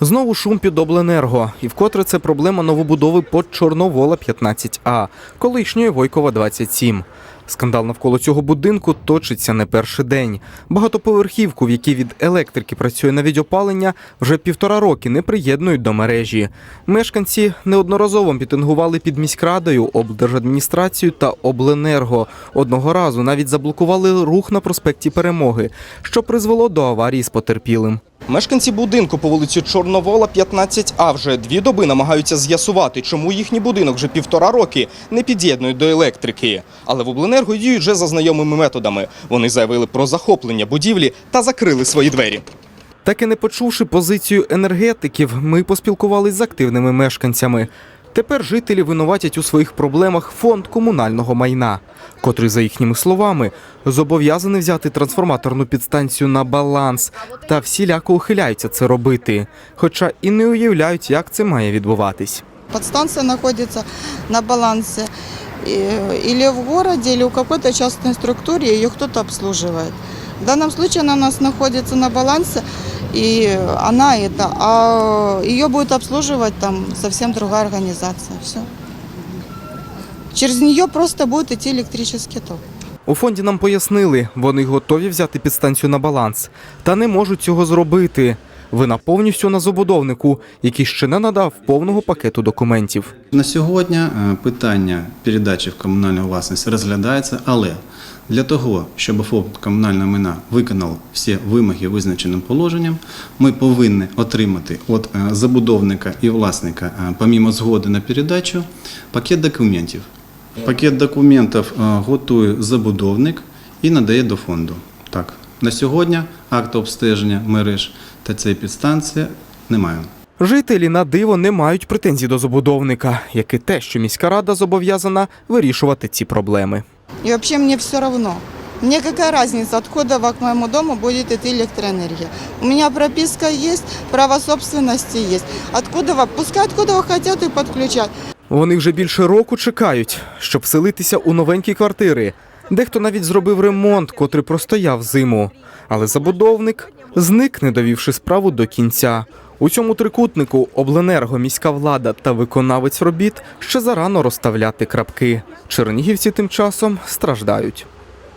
Знову шум під обленерго, і вкотре це проблема новобудови под Чорновола 15А, колишньої Войкова 27. Скандал навколо цього будинку точиться не перший день. Багатоповерхівку, в якій від електрики працює навіть опалення, вже півтора роки не приєднують до мережі. Мешканці неодноразово мітингували під міськрадою, облдержадміністрацією та обленерго. Одного разу навіть заблокували рух на проспекті Перемоги, що призвело до аварії з потерпілим. Мешканці будинку по вулиці Чорновола 15А вже дві доби намагаються з'ясувати, чому їхній будинок вже півтора роки не під'єднують до електрики. Але в обленерго діють вже за знайомими методами. Вони заявили про захоплення будівлі та закрили свої двері. Так і не почувши позицію енергетиків, ми поспілкувалися з активними мешканцями. Тепер жителі винуватять у своїх проблемах фонд комунального майна, котрий, за їхніми словами, зобов'язаний взяти трансформаторну підстанцію на баланс та всіляко ухиляються це робити, хоча і не уявляють, як це має відбуватись. Подстанция находится на балансе э, или в городе, или в какой-то частной структуре, ее кто-то. В данном случае она у нас находится на балансе, и она это, а ее будет обслуживать там совсем другая организация. Все. Через нее просто будет идти электрический ток. У фонді нам пояснили, вони готові взяти підстанцію на баланс, та не можуть цього зробити. Вина повністю на забудовнику, який ще не надав повного пакету документів. На сьогодні е, питання передачі в комунальну власність розглядається, але для того, щоб фонд комунального майна виконав всі вимоги визначеним положенням, ми повинні отримати від е, забудовника і власника, е, помімо згоди на передачу, пакет документів. Пакет документів е, готує забудовник і надає до фонду. Так, на сьогодні акту обстеження мереж та цієї підстанції немає. Жителі на диво не мають претензій до забудовника, як і те, що міська рада зобов'язана вирішувати ці проблеми. И вообще мне все равно. Мне какая разница, откуда к моему дому будет идти электроэнергия. У меня прописка есть, право собственности есть. Откуда вы, пускай откуда вы хотят и подключать. Вони вже більше року чекають, щоб вселитися у новенькі квартири. Дехто навіть зробив ремонт, котрий простояв зиму. Але забудовник зник, не довівши справу до кінця. У цьому трикутнику обленерго, міська влада та виконавець робіт ще зарано розставляти крапки. Чернігівці тим часом страждають.